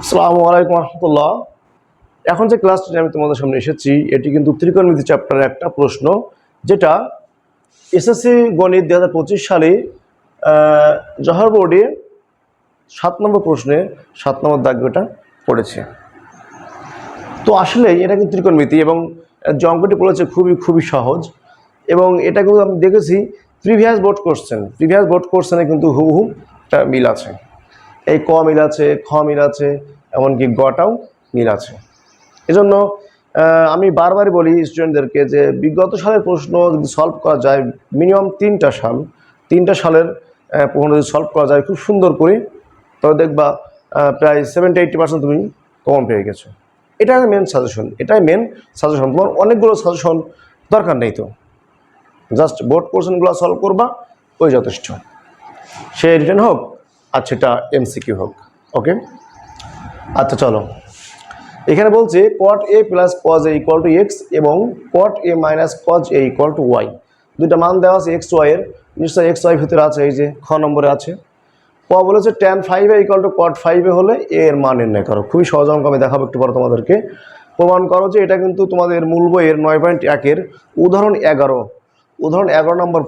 আসসালামু আলাইকুম রহমতুল্লাহ। এখন যে ক্লাসটি আমি তোমাদের সামনে এসেছি, এটি কিন্তু ত্রিকোণমিতি চ্যাপ্টারের একটা প্রশ্ন, যেটা এসএসসি গণিত দু হাজার পঁচিশ সালে জহর বোর্ডে সাত নম্বর প্রশ্নে সাত নম্বর দাগটা পড়েছে। তো আসলে এটা কিন্তু ত্রিকোণমিতি এবং যে পড়েছে খুবই খুবই সহজ এবং এটা কিন্তু আমি দেখেছি previous board question previous board কোশ্চেনে কিন্তু হুবহু মিল আছে। এই ক মিল আছে, খ মিল আছে, এমনকি গটাও মিল আছে। এজন্য আমি বারবারই বলি স্টুডেন্টদেরকে যে বিগত সালের প্রশ্ন যদি সলভ করা যায় মিনিমাম তিনটা সাল, তিনটা সালের প্রশ্ন যদি সলভ করা যায় খুব সুন্দর করে, তবে দেখবা প্রায় সেভেন্টি এইটটি পার্সেন্ট তুমি কমন পেয়ে গেছো। এটাই মেন সাজেশন এটাই মেন সাজেশন তোমার অনেকগুলো সাজেশন দরকার নেই তো। জাস্ট বোর্ড কোশ্চেনগুলো সলভ করবা, ওই যথেষ্ট। সে রিটার্ন হোক। আর সেটা এমসিকিউ হোক ওকে আচ্ছা চলো। এখানে বলছে cot A plus cos A equal to X এবং cot A minus cos A equal to Y দুইটা মান দেওয়া আছে এক্স ওয়াই এর। নিশ্চয়ই এক্স ওয়াই ভিতরে আছে, এই যে খ নম্বরে আছে। ক বলেছে tan five equal to cot ফাইভে হলে এ এর মান নির্ণয় করো। খুবই সহজ অঙ্ক, আমি দেখাবো একটু পরে তোমাদেরকে। প্রমাণ করো যে এটা কিন্তু তোমাদের মূল বইয়ের নয় পয়েন্ট একের উদাহরণ এগারো। উদাহরণ এগারো নম্বর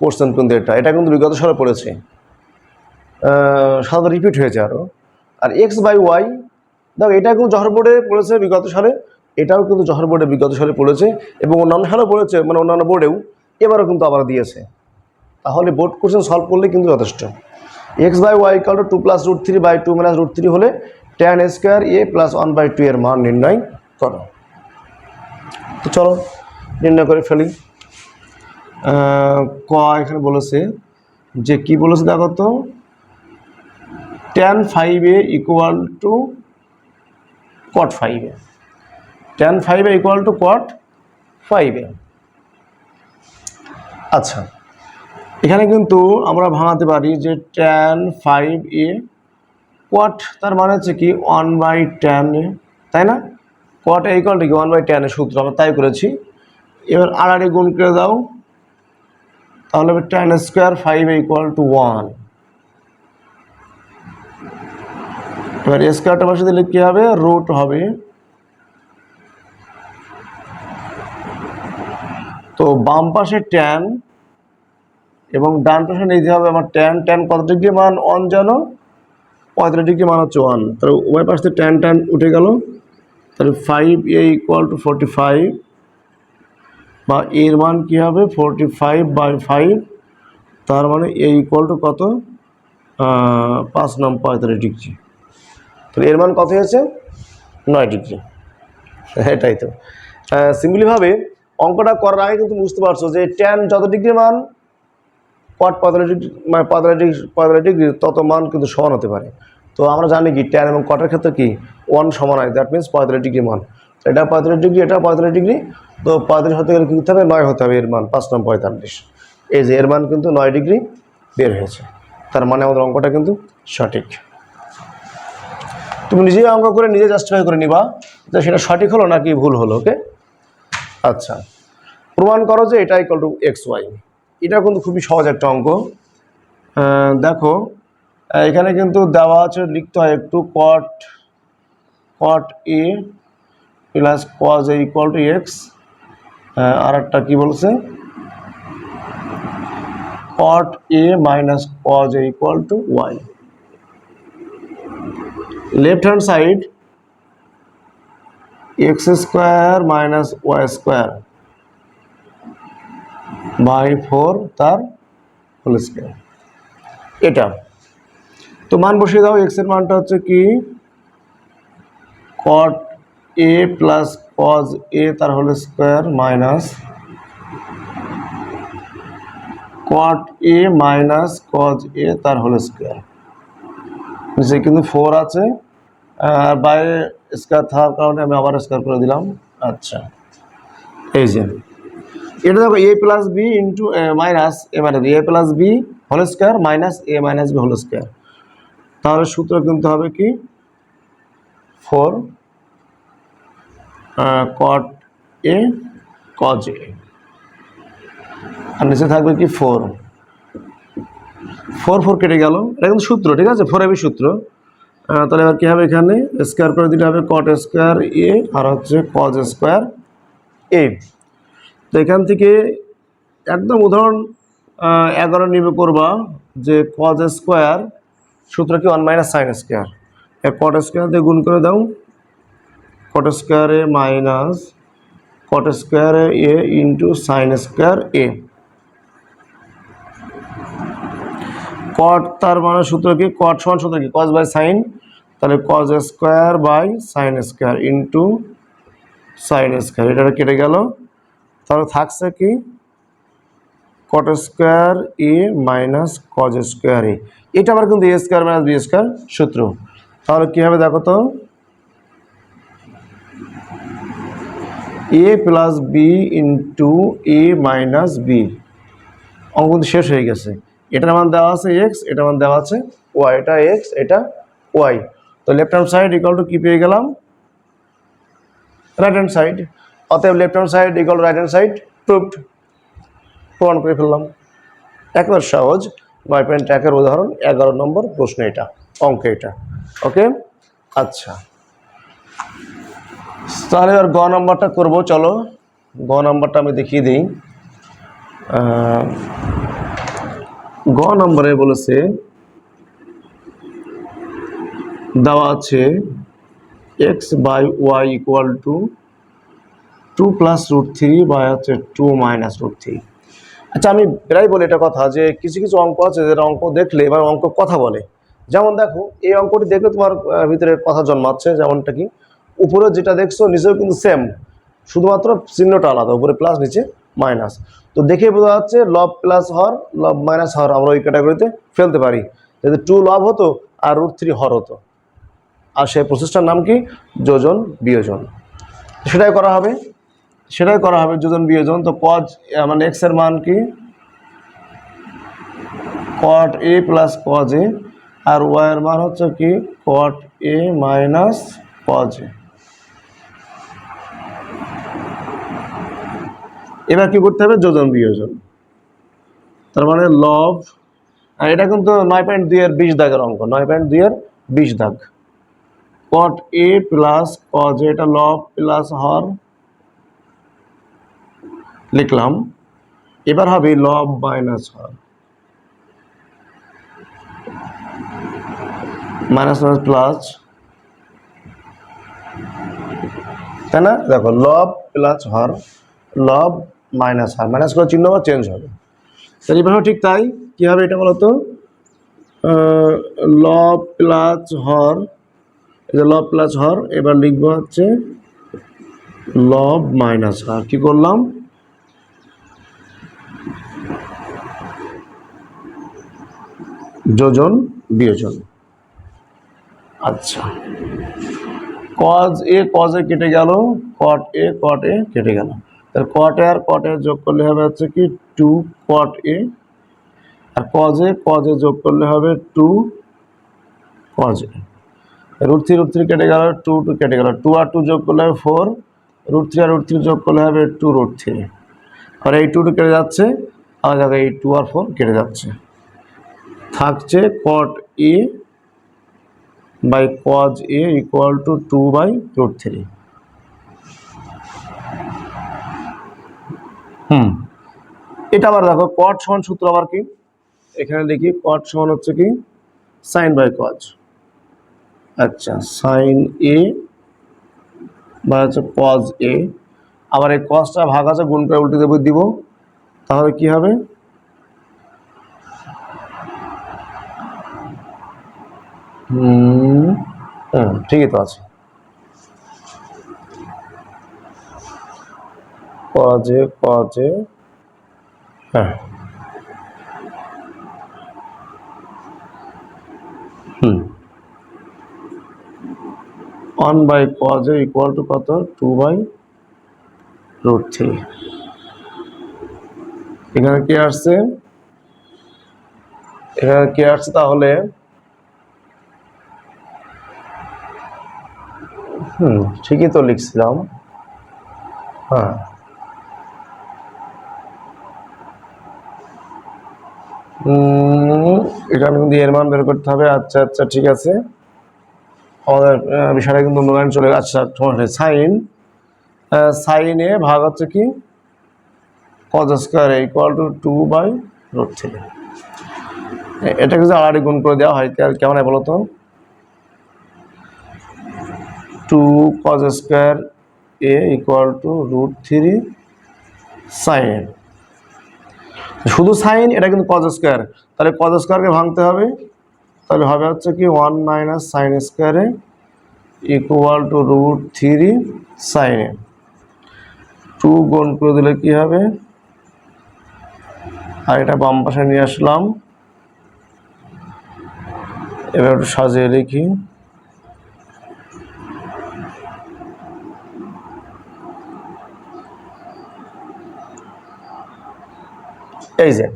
কোশ্চেন কিন্তু এটা। এটা কিন্তু বিগত সালে পড়েছে। সাধারণত রিপিট হয়েছে আরও আর এক্স বাই ওয়াই দেখো এটা কিন্তু জহর বোর্ডে পড়েছে বিগত সালে, এটাও কিন্তু জহর বোর্ডে বিগত সালে পড়েছে, এবং অন্যান্য সালেও পড়েছে মানে অন্যান্য বোর্ডেও এবারও কিন্তু আবার দিয়েছে। তাহলে বোর্ড কোশ্চেন সলভ করলে কিন্তু যথেষ্ট। X by Y equal to two plus root three by two minus root three হলে tan square A plus one by two এর মান নির্ণয় করো। তো চলো, নির্ণয় করে ফেলি। ক এখানে বলেছে যে কি বলেছে দেখো তো? টেন ফাইভে ইকুয়াল টু কট ফাইভে টেন ফাইভে ইকুয়াল টু কট ফাইভে আচ্ছা এখানে কিন্তু আমরা ভাঙাতে পারি যে টেন ফাইভ এ কট তার মানে হচ্ছে কি ওয়ান বাই টেন এ তাই না? কট এ ইকুয়াল টু কি? ওয়ান বাই টেনের সূত্র, আমরা তাই করেছি। এবার আড়াআড়ি গুণ করে দাও। তাহলে tan square five equal to one এবার স্কোয়ারটা বসে দিলে কী হবে? রুট হবে। তো বাম পাশে ট্যান এবং ডান পাশে নিতে হবে আমার ট্যান ট্যান কত ডিগ্রি মান? অন জানো? পঁয়তাল্লিশ ডিগ্রি মান হচ্ছে ওয়ান তাহলে উভয় পাশে ট্যান ট্যান উঠে গেল। তাহলে five A equal to forty five বা এর মান কী হবে? ফোরটি ফাইভ বাই ফাইভ তার মানে এ ইকুয়াল টু কত? পাঁচ নম পঁয়তাল্লিশ ডিগ্রি। তাহলে এর মান কত হয়েছে? নয় ডিগ্রি। এটাই তো। সিম্পলিভাবে অঙ্কটা করার আগে কিন্তু বুঝতে পারছ যে ট্যান যত ডিগ্রি মান কট পঁয়তাল্লিশ ডিগ্রি মানে পঁয়তাল্লিশ ডিগ্রি পঁয়তাল্লিশ ডিগ্রি তত মান কিন্তু সমান হতে পারে। তো আমরা জানি কি ট্যান এবং কটের ক্ষেত্রে কি ওয়ান সমান হয় দ্যাট মিনস পঁয়তাল্লিশ ডিগ্রি মান। এটা পঁয়তাল্লিশ ডিগ্রি এটা পঁয়তাল্লিশ ডিগ্রি তো পঁয়তাল্লিশ হতে গেলে কী হতে হবে? নয় হতে হবে এর মান পাঁচ নম পঁয়তাল্লিশ। এই যে এর মান কিন্তু নয় ডিগ্রি বের হয়েছে। তার মানে আমাদের অঙ্কটা কিন্তু সঠিক। তুমি নিজে অঙ্ক করে, নিজে জাস্টিফাই করে নিবা যে সেটা সঠিক হলো নাকি ভুল হলো ওকে আচ্ছা। প্রমাণ করো যে এটা ইকাল টু এক্স ওয়াই এটা কিন্তু খুবই সহজ একটা অঙ্ক। দেখো, এখানে কিন্তু দেওয়া আছে, লিখতে হয় একটু cot cot A plus cos A equal to X আর একটা কী বলছে? Cot A minus cos A equal to Y left hand side, x square minus y square by four তার হোল স্কোয়ার এটা। তো মান বসিয়ে দাও এক্সের মানটা হচ্ছে কি? Cot A plus cos A তার whole square minus cot A minus cos A তার হোল স্কোয়ার নিচে কিন্তু ফোর আছে। আর বাইরে স্কোয়ার থাকার কারণে আমি আবার স্কোয়ার করে দিলাম। আচ্ছা। এই যে। এটা দেখো A plus B into minus A minus A plus B whole square minus A minus B whole square তাহলে সূত্র কিন্তু হবে কি? Four caught A cause A আর নিচে থাকবে কি? ফোর ফোর ফোর কেটে গেল। এটা কিন্তু সূত্র ঠিক আছে? ফোর এবি সূত্র। আহ, তাহলে এবার কী হবে এখানে? স্কোয়ার করে দিলে হবে কট স্কোয়ার এ আর হচ্ছে কজ স্কোয়ার এ তো এখান থেকে একদম উদাহরণ এগারো নিবে করবা যে কজ স্কোয়ার সূত্র কি one minus sine square cot square দিয়ে গুণ করে দাও। কট স্কোয়ারে মাইনাস কট স্কোয়ারে A into sine square A cot তার মানে সূত্র কি? কট সমান সূত্র কি? কজ বাই সাইন তাহলে cos square by sine square into sine square এটা কেটে গেল। তাহলে থাকছে কি? Cot square A minus cos square A এটা আবার কিন্তু A square minus B square সূত্র। তাহলে কী হবে দেখো তো? A plus B into A minus B অঙ্ক শেষ হয়ে গেছে। এটার মান দেওয়া আছে এক্স এটার মান দেওয়া আছে ওয়াই এটা এক্স এটা ওয়াই তো left hand side equal to কি পেয়ে গেলাম? রাইট হ্যান্ড সাইড অতএব left hand side equal to right hand side proved প্রমাণ করে ফেললাম। একবার সহজ নয় পয়েন্ট একের উদাহরণ, এগারো নম্বর প্রশ্ন এটা, অঙ্ক এটা। ওকে আচ্ছা। তাহলে এবার গ নাম্বারটা করব, চলো। গ নাম্বারটা আমি দেখিয়ে দিই। গ নম্বরে বলেছে, দেওয়া আছে X by Y equal to two plus root three by হচ্ছে টু মাইনাস রুট থ্রি আচ্ছা আমি প্রায় বলি এটা কথা যে কিছু কিছু অঙ্ক আছে, যেটা অঙ্ক দেখলে এবার অঙ্ক কথা বলে। যেমন দেখো, এই অঙ্কটি দেখলে তোমার ভিতরে কথা জন্মাচ্ছে, যেমনটা কি, উপরে যেটা দেখছ, নিচেও কিন্তু সেম শুধুমাত্র চিহ্নটা আলাদা, উপরে প্লাস নিচে মাইনাস। তো দেখে বোঝা যাচ্ছে লব প্লাস হর লব মাইনাস হর আমরা ওই ক্যাটাগরিতে ফেলতে পারি। যদি টু লব হতো আর রুট থ্রি হর হতো। আর সেই প্রসেসটার নাম কি? যোজন, বিয়োজন। সেটাই করা হবে। সেটাই করা হবে, যোজন, বিয়োজন। তো কজ মানে এক্সের মান কি? Cot A plus cos A R Y এর মান হচ্ছে কি? কট এ মাইনাস কজ এ এবার কি করতে হবে? যোজন বিয়োজন। তার মানে লব আর এটা কিন্তু নয় পয়েন্ট দুইয়ের বিশ দাগের অঙ্ক, নয় পয়েন্ট দুইয়ের বিশ দাগ। কট এ প্লাস কজ এটা লব প্লাস হর। লিখলাম। এবার হবে লব মাইনাস হর। মাইনাস মাইনাস প্লাস তাই না? দেখো লব প্লাস হর লব মাইনাস হর মাইনাস করে চিহ্ন আবার চেঞ্জ হবে। তাহলে এভাবে ঠিক তাই, কী হবে এটা বলো তো লব প্লাস হর লব প্লাস হর, এবার লিখব হচ্ছে লব মাইনাস হর কি করলাম? যোজন বিয়োজন। আচ্ছা। কজ এ কজে কেটে গেল কট এ কট এ কেটে গেল। তাহলে কট এ আর কট এ যোগ করলে হবে হচ্ছে কি টু কট এ আর কজে কজে যোগ করলে হবে টু কজে রুট থ্রি রুট থ্রি কেটে গেল টু টু কেটে গেল। টু আর টু যোগ করলে হবে ফোর রুট থ্রি আর রুট থ্রি যোগ করলে হবে টু রুট থ্রি আর এই টু টু কেটে যাচ্ছে আর দেখো এই টু আর ফোর কেটে যাচ্ছে। থাকছে cot A by cos A equal to two by root three হুম। এটা আবার দেখো কট সমান সূত্র আবার কি? এখানে লিখি কট সমান হচ্ছে কি? সাইন বাই কজ আচ্ছা সাইন এ বা হচ্ছে কজ এ আবার এই কজটা ভাগ আছে, গুণ করে উল্টে দেবো, দিব। তাহলে কি হবে? হুম হুম ঠিকই তো আছে। কজে কজে হ্যাঁ। হুম। One by cos equal to কত? টু বাই রুট থ্রি এখানে কি আসছে? এখানে কি আসছে তাহলে? হুম, ঠিকই তো লিখছিলাম। হ্যাঁ। এখানে কিন্তু এর মান বের করতে হবে। আচ্ছা আচ্ছা ঠিক আছে। আমাদের বিষয়টা কিন্তু অন্য চলে আচ্ছা সমস্যা সাইন। সাইন ভাগ হচ্ছে কি? Cos square equal to two by root three এটা কিন্তু আড়াআড়ি গুণ করে দেওয়া হয়, কে- কেমন হয় বলো তো? Two cos square A equal to root three sine শুধু সাইন, এটা কিন্তু কজ স্কোয়ার তাহলে কজ স্কোয়ারকে ভাঙতে হবে। তাহলে হবে হচ্ছে কি ওয়ান মাইনাস সাইন স্কোয়ারে ইকুয়াল টু রুট থ্রি সাইনে টু গুণ করে দিলে কি হবে? আর এটা বাম পাশে নিয়ে আসলাম। এবার একটু সাজিয়ে লিখি এই যে।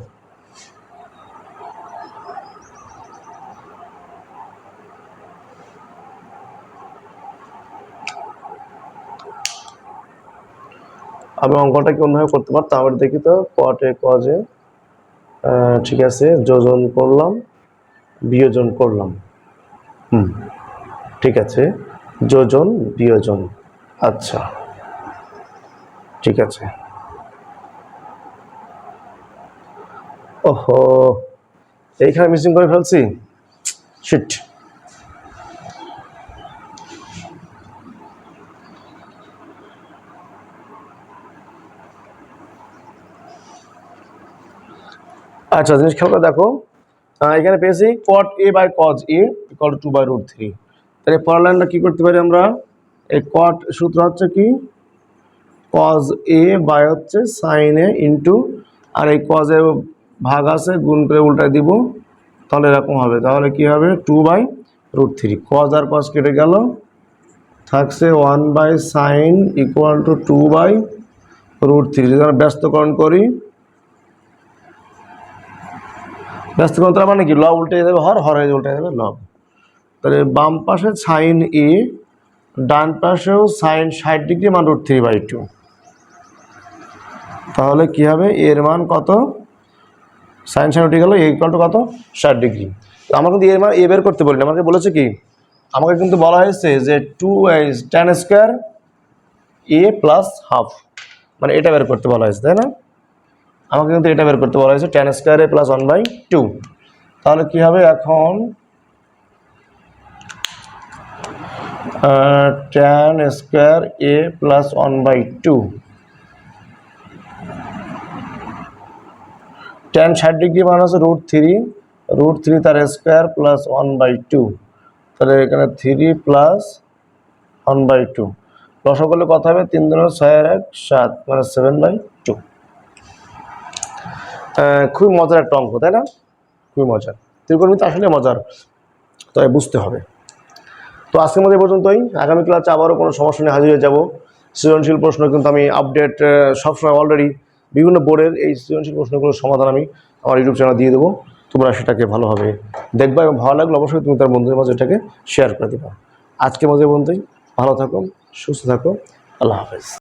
আমি অঙ্কটা কি অন্যভাবে করতে পারতাম? আবার দেখি তো কটে কজে ঠিক আছে, যোজন করলাম, বিয়োজন করলাম। হুম, ঠিক আছে, যোজন, বিয়োজন। আচ্ছা ঠিক আছে। ওহো, এইখানে মিসিং করে ফেলছি? শিট আচ্ছা জিনিস খেয়াল করে দেখো এখানে পেয়েছি cot A by cos A equal to by root three তাহলে পরের লাইনটা কী করতে পারি আমরা? এই কট সূত্র হচ্ছে কি? কজ এ বাই হচ্ছে সাইন এ ইন্টু আর এই কজে ভাগ আছে, গুণ করে উল্টায় দিব, তাহলে এরকম হবে। তাহলে কি হবে? Two by root three cos R cos কেটে গেল। থাকছে one by sine equal to two by root three যদি আমরা ব্যস্তকরণ করি, ব্যস্তকরণ তার মানে কি? লব উল্টে যাবে, হর হর উল্টে যাবে লব তাহলে বাম পাশে সাইন এ ডান পাশেও সাইন ষাট ডিগ্রি মান রুট থ্রি বাই টু তাহলে কি হবে? এর মান কত? সাইন সাইন উঠে গেল ইকুয়াল টু কত? ষাট ডিগ্রি তো আমরা কিন্তু এর এ বের করতে বলিনি। আমাকে বলেছে কি, আমাকে কিন্তু বলা হয়েছে যে two tan square A plus half মানে এটা বের করতে বলা হয়েছে, তাই না? আমাকে কিন্তু এটা বের করতে বলা হয়েছে tan square A plus one by two তাহলে কী হবে এখন? Tan square A plus one by two tan ষাট ডিগ্রি মান হচ্ছে রুট থ্রি রুট থ্রি তার square plus one by two তাহলে এখানে three plus one by two rasgulla কথা হবে? তিন দিন ছয় আর এক, সাত মানে সেভেন বাই টু খুবই মজার একটা অঙ্ক, তাই না? খুবই মজার। ত্রিকোণমিতি আসলে মজার, তাই বুঝতে হবে। তো আজকের মধ্যে পর্যন্তই। আগামী ক্লাসে আবারও কোনো সমস্যা নিয়ে হাজির হয়ে যাব। সৃজনশীল প্রশ্ন কিন্তু আমি আপডেট সবসময় অলরেডি বিভিন্ন বোর্ডের এই সৃজনশীল প্রশ্নগুলোর সমাধান আমি আমার ইউটিউব চ্যানেল দিয়ে দেবো। তোমরা সেটাকে ভালোভাবে দেখবা এবং ভালো লাগলে অবশ্যই তুমি তার বন্ধুদের মাঝে এটাকে শেয়ার করে দেবা। আজকে মাঝে বন্ধুই ভালো থাকো, সুস্থ থাকো। আল্লাহ হাফেজ।